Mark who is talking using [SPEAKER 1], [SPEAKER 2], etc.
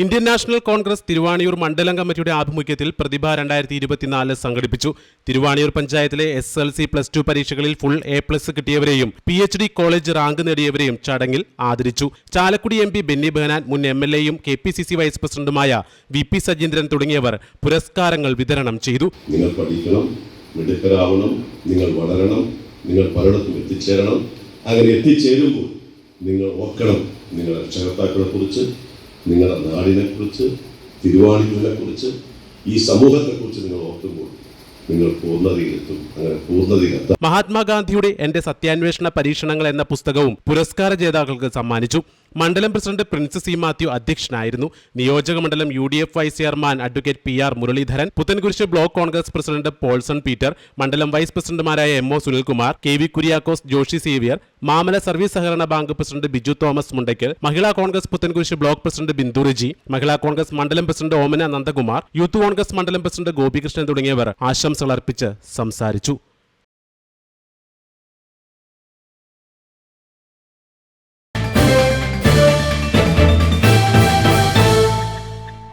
[SPEAKER 1] Indian national Congress Thiruvaniyoor മണ്ഡലം കമ്മിറ്റിയുടെ ആഭിമുഖ്യത്തിൽ പ്രതിഭ രണ്ടായിരത്തി ഇരുപത്തിനാല് സംഘടിപ്പിച്ചു. തിരുവാണിയൂർ പഞ്ചായത്തിലെ S L C plus two പരീക്ഷകളിൽ full A plus കിട്ടിയവരെയും P H D college rank നേടിയവരെയും ചടങ്ങിൽ ആദരിച്ചു. ചാലക്കുടി എം പി ബെന്നി ബെഹനാൻ മുൻ എം എൽ എയും K P C C vice പ്രസിഡന്റുമായ വി പി സജീന്ദ്രൻ തുടങ്ങിയവർ പുരസ്കാരങ്ങൾ വിതരണം ചെയ്തു.
[SPEAKER 2] നിങ്ങൾ പഠിക്കണം മിടുക്കരാവണം നിങ്ങൾ വളരണം നിങ്ങൾ പലയിടത്തും എത്തിച്ചേരണം. അങ്ങനെ എത്തിച്ചേരുമ്പോൾ നിങ്ങൾ ഓർക്കണം നിങ്ങളുടെ രക്ഷകർത്താക്കളെക്കുറിച്ച് നിങ്ങളുടെ നാടിനെക്കുറിച്ച് തിരുവാണികളെക്കുറിച്ച് ഈ സമൂഹത്തെക്കുറിച്ച് നിങ്ങൾ ഓർക്കുമ്പോൾ
[SPEAKER 1] മഹാത്മാഗാന്ധിയുടെ എന്റെ സത്യാന്വേഷണ പരീക്ഷണങ്ങൾ എന്ന പുസ്തകവും പുരസ്കാര ജേതാക്കൾക്ക് സമ്മാനിച്ചു. മണ്ഡലം പ്രസിഡന്റ് പ്രിൻസ് സി മാത്യു അധ്യക്ഷനായിരുന്നു. നിയോജക മണ്ഡലം U D F vice chairman advocate P R Muraleedharan Puthenkurish block Congress president Paulson Peter മണ്ഡലം വൈസ് പ്രസിഡന്റുമാരായ M O Sunilkumar K V Kuriakose Joshy Xavier Mamala service സഹകരണ bank president Biju Thomas Mundakkal Mahila Congress Puthenkurish block president Bindu Riji Mahila Congress മണ്ഡലം president Omana Nandakumar youth Congress മണ്ഡലം president Gopikrishnan തുടങ്ങിയവർ ആശംസകൾ അർപ്പിച്ച് സംസാരിച്ചു.